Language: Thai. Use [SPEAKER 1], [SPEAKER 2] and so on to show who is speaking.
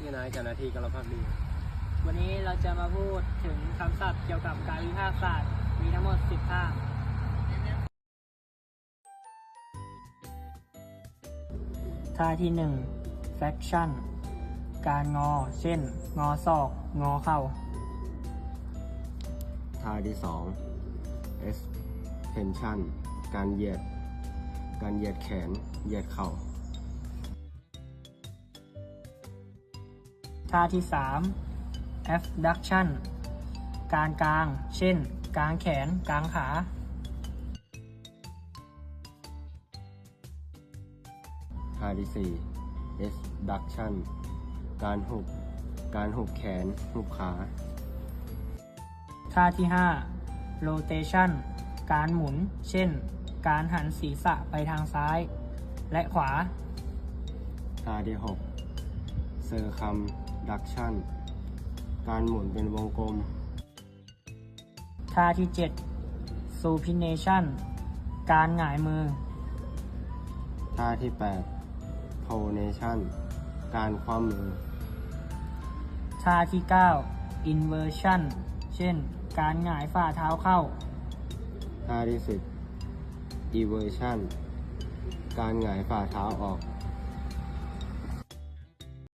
[SPEAKER 1] เจ้าหน้าที่กำลังพักดี
[SPEAKER 2] วันนี้เราจะมาพูดถึงคำศัพท์เกี่ยวกับการวิพากษ์ศาสตร์ มีทั้งหมด 10ภาคท่าที่ 1 faction การงอ เช่น งอศอก งอเข่า
[SPEAKER 1] ท่าที่2 S tension การเหยียด การเหยียดแขน เหยียดเข่า
[SPEAKER 2] ท่าที่ 3 abduction การกลาง เช่น กลางแขน กลางขา
[SPEAKER 1] ท่าที่4 S duction การหุบ การหุบแขน หุบขา
[SPEAKER 2] ท่าที่ 5 rotation การหมุน เช่น การหันศีรษะไปทางซ้าย และขวา
[SPEAKER 1] ท่าที่ 6 circumduction การหมุนเป็นวงกลม
[SPEAKER 2] ท่าที่ 7 supination การหงายมือ
[SPEAKER 1] ท่าที่ 8 pronation การคว่ำมือ
[SPEAKER 2] ท่าที่ 9 inversion เช่น การหงายฝ่าเท้าเข้า
[SPEAKER 1] ท่าที่ 10 eversion การหงายฝ่าเท้าออก